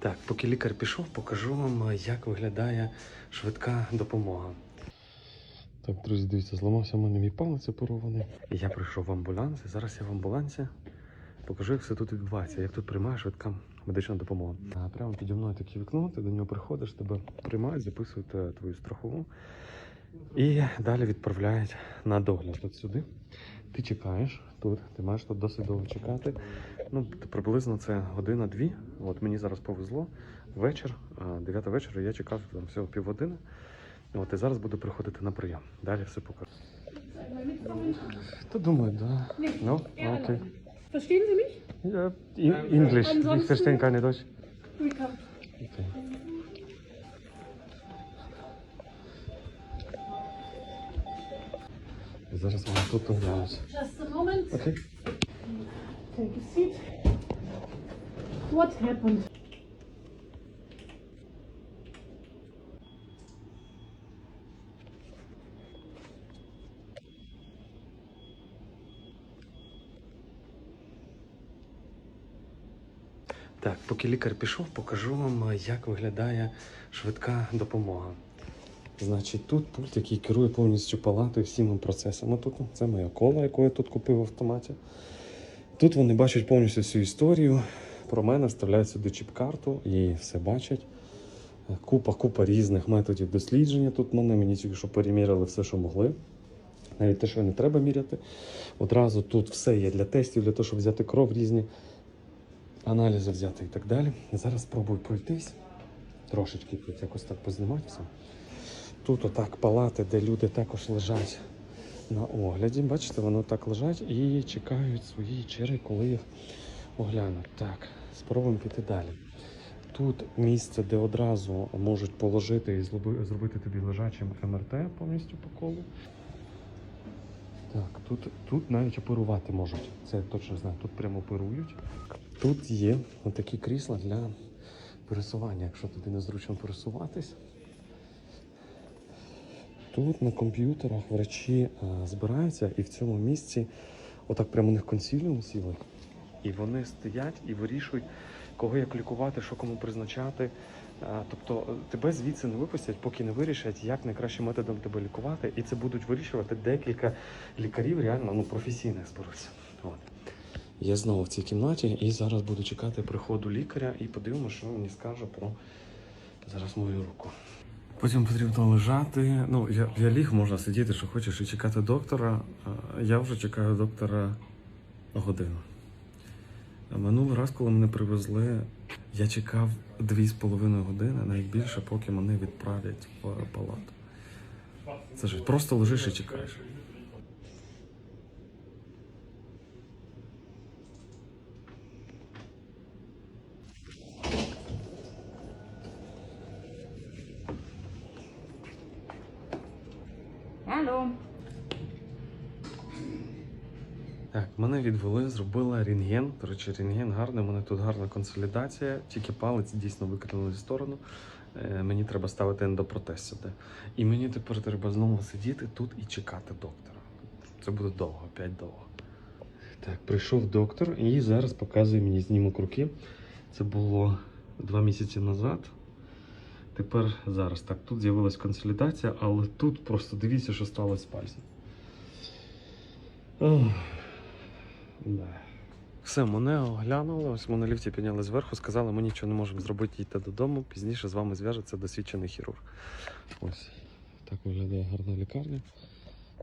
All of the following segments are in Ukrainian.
Так, поки лікар пішов, покажу вам, як виглядає швидка допомога. Так, друзі, дивіться, зламався в мене мій палець оперований. Я прийшов в амбуланс, і зараз я в амбулансі покажу, як все тут відбувається, як тут приймає швидка медична допомога. Прямо піді мною таке вікно, ти до нього приходиш, тебе приймають, записують е, твою страхову і далі відправляють на догляд от сюди. Ти чекаєш тут, ти маєш тут досить довго чекати. Ну, приблизно це година-дві. От мені зараз повезло. Вечір, 9 вечора, я чекав там всього півгодини. От і зараз буду приходити на прийом. Далі все покажу. То думаю, да. Ну, Ja, окей. Verstehen Sie mich? Ja, English. Ich verstehe keine Deutsch. Зараз вони тут оглянуть. Just a moment. Окей. Take a seat. What happened? Так, поки лікар пішов, покажу вам, як виглядає швидка допомога. Значить, тут пульт, який керує повністю палатою всіми процесами. Тут це моя кола, яку я тут купив в автоматі. Тут вони бачать повністю всю історію. Про мене вставляють сюди чіп-карту і все бачать. Купа, купа різних методів дослідження. Тут мене мені тільки що переміряли все, що могли. Навіть те, що не треба міряти. Одразу тут все є для тестів, для того, щоб взяти кров різні аналізи взяти і так далі. Зараз спробую пройтись. Трошечки тут якось так познімати все. Тут отак палати, де люди також лежать на огляді. Бачите, вони так лежать і чекають своєї черги, коли їх оглянуть. Так, спробуємо піти далі. Тут місце, де одразу можуть положити і зробити тобі лежачим МРТ повністю по колу. Так, тут, тут навіть оперувати можуть. Це я точно знаю. Тут прямо оперують. Тут є такі крісла для пересування, якщо тобі незручно пересуватись. Тут на комп'ютерах врачі а, збираються і в цьому місці отак прямо у них консиліум сіли. І вони стоять і вирішують, кого як лікувати, що кому призначати. А, Тобто е, тебе звідси не випустять, поки не вирішать, як найкращим методом тебе лікувати. І це будуть вирішувати декілька лікарів, реально ну, професійних зберуться. От. Я знову в цій кімнаті і зараз буду чекати приходу лікаря і подивимося, що мені скаже про зараз мою руку. Потім потрібно лежати. Ну, я, я ліг, можна сидіти, що хочеш, і чекати доктора. Я вже чекаю доктора годину. Минулий раз, коли мене привезли, я чекав дві з половиною години, навіть більше, поки мене відправлять в палату. Це ж просто лежиш і чекаєш. Hallo. Так, мене відвели, зробила рентген. До рентген гарний, у мене тут гарна консолідація, тільки палець дійсно викинули в сторону. Е, Мені треба ставити ендопротез сюди. І мені тепер треба знову сидіти тут і чекати доктора. Це буде довго, опять довго. Так, прийшов доктор і зараз показує мені знімок руки. Це було два місяці назад. Тепер зараз так, тут з'явилась консолідація, але тут просто дивіться, що сталося з пальцем. Да. Все, мене оглянули, ось мене ліфті підняли зверху, сказали, ми нічого не можемо зробити, йти додому. Пізніше з вами зв'яжеться досвідчений хірург. Ось так виглядає гарна лікарня.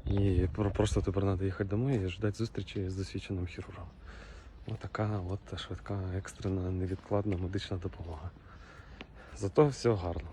І просто тепер треба їхати домой і ждати зустрічі з досвідченим хірургом. Ось така от швидка, екстрена, невідкладна медична допомога. Зато все гарно.